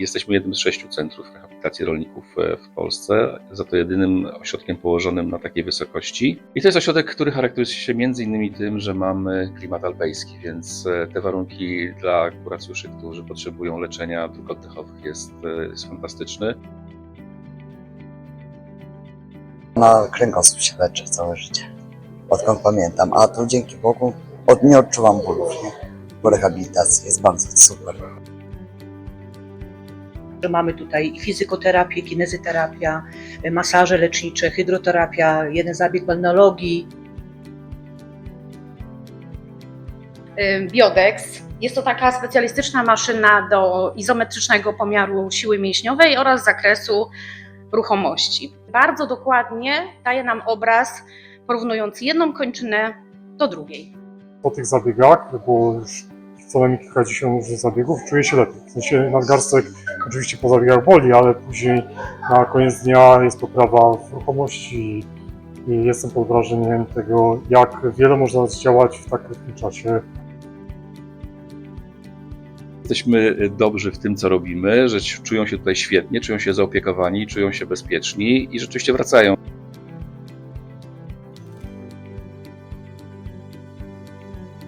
Jesteśmy jednym z sześciu centrów rehabilitacji rolników e, w Polsce, za to jedynym ośrodkiem położonym na takiej wysokości. I to jest ośrodek, który charakteryzuje się między innymi tym, że mamy klimat alpejski, więc e, te warunki dla kuracjuszy, którzy potrzebują leczenia dróg oddechowych jest, e, jest fantastyczny. Na kręgosłup się leczę całe życie. Odkąd pamiętam. A tu dzięki Bogu od, nie odczuwam bólów, nie? Po rehabilitacji jest bardzo super. Że mamy tutaj i fizykoterapię, kinezyterapia, masaże lecznicze, hydroterapia, jeden zabieg balneologii, y, Biodex. Jest to taka specjalistyczna maszyna do izometrycznego pomiaru siły mięśniowej oraz zakresu ruchomości. Bardzo dokładnie daje nam obraz porównujący jedną kończynę do drugiej. po tych zabiegach, bo już co najmniej kilkadziesiąt zabiegów, czuję się lepiej. W sensie nadgarstek oczywiście po zabiegach boli, ale później na koniec dnia jest poprawa w ruchomości i jestem pod wrażeniem tego, jak wiele można zdziałać w tak krótkim czasie. Jesteśmy dobrzy w tym, co robimy, że czują się tutaj świetnie, czują się zaopiekowani, czują się bezpieczni i rzeczywiście wracają.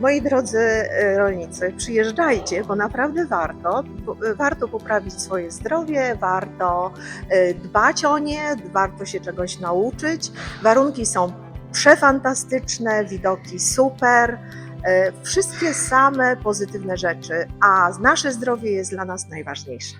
Moi drodzy e, rolnicy, przyjeżdżajcie, bo naprawdę warto. E, Warto poprawić swoje zdrowie, warto e, dbać o nie, warto się czegoś nauczyć. Warunki są przefantastyczne, widoki super. Wszystkie same pozytywne rzeczy, a nasze zdrowie jest dla nas najważniejsze.